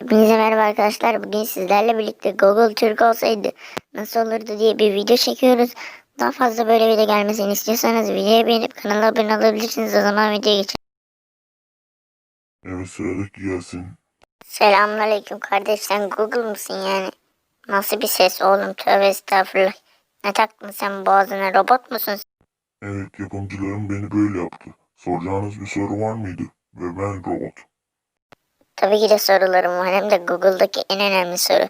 Hepinize merhaba arkadaşlar. Bugün sizlerle birlikte Google Türk olsaydı nasıl olurdu diye bir video çekiyoruz. Daha fazla böyle video gelmesini istiyorsanız videoyu beğenip kanala abone olabilirsiniz. O zaman videoya geçelim. Evet sıradaki gelsin. Selamünaleyküm kardeş sen Google mısın yani? Nasıl bir ses oğlum tövbe estağfurullah. Ne taktın sen boğazına robot musun? Evet yapımcılarım beni böyle yaptı. Soracağınız bir soru var mıydı? Ve ben robot. Tabii ki de sorularım var hem de Google'daki en önemli soru.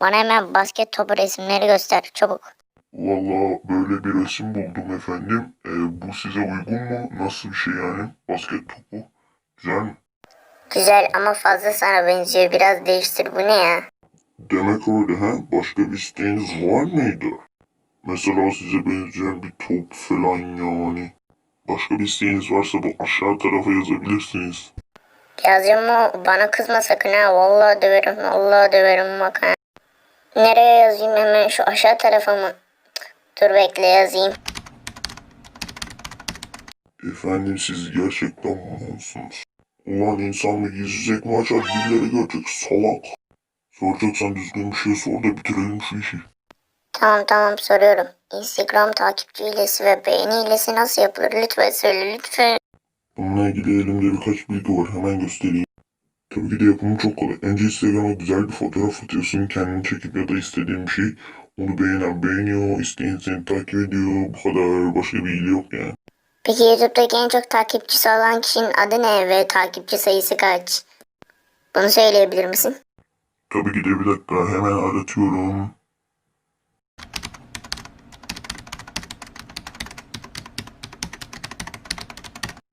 Bana hemen basket topu resimleri göster çabuk. Valla böyle bir resim buldum efendim. Ee, bu size uygun mu? Nasıl bir şey yani? Basket topu. Güzel mi? Güzel ama fazla sana benziyor biraz değiştir bu ne ya? Demek öyle ha? Başka bir isteğiniz var mıydı? Mesela size benzeyen bir top falan yani. Başka bir isteğiniz varsa bu aşağı tarafa yazabilirsiniz. Yazacağım o bana kızma sakın ha. Vallahi döverim. Vallahi döverim bak ha. Nereye yazayım hemen şu aşağı tarafa mı? Dur bekle yazayım. Efendim siz gerçekten malsınız. Ulan insan bir gizleyecek mi açar birileri görecek salak. Soracaksan düzgün bir şey sor da bitirelim şu işi. Tamam tamam soruyorum. Instagram takipçi hilesi ve beğeni hilesi nasıl yapılır? Lütfen söyle lütfen. Bununla ilgili elimde birkaç bilgi var hemen göstereyim. Tabii ki de yapımı çok kolay. Önce Instagram'a güzel bir fotoğraf atıyorsun kendini çekip ya da istediğin bir şey. Onu beğenen beğeniyor, isteyen seni takip ediyor. Bu kadar başka bir hile yok yani. Peki YouTube'daki en çok takipçisi olan kişinin adı ne ve takipçi sayısı kaç? Bunu söyleyebilir misin? Tabii ki de bir dakika hemen aratıyorum.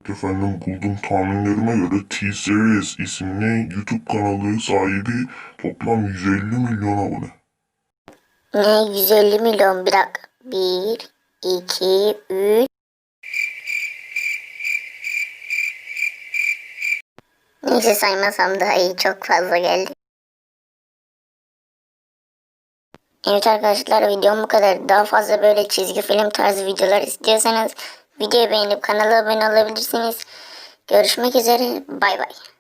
Efendim buldum tahminlerime göre T-Series isimli YouTube kanalı sahibi toplam 150 milyon abone. Ne 150 milyon bir dakika. 1, 2, 3. Neyse saymasam daha iyi çok fazla geldi. Evet arkadaşlar videom bu kadar. Daha fazla böyle çizgi film tarzı videolar istiyorsanız videoyu beğenip kanala abone olabilirsiniz. Görüşmek üzere. Bay bay.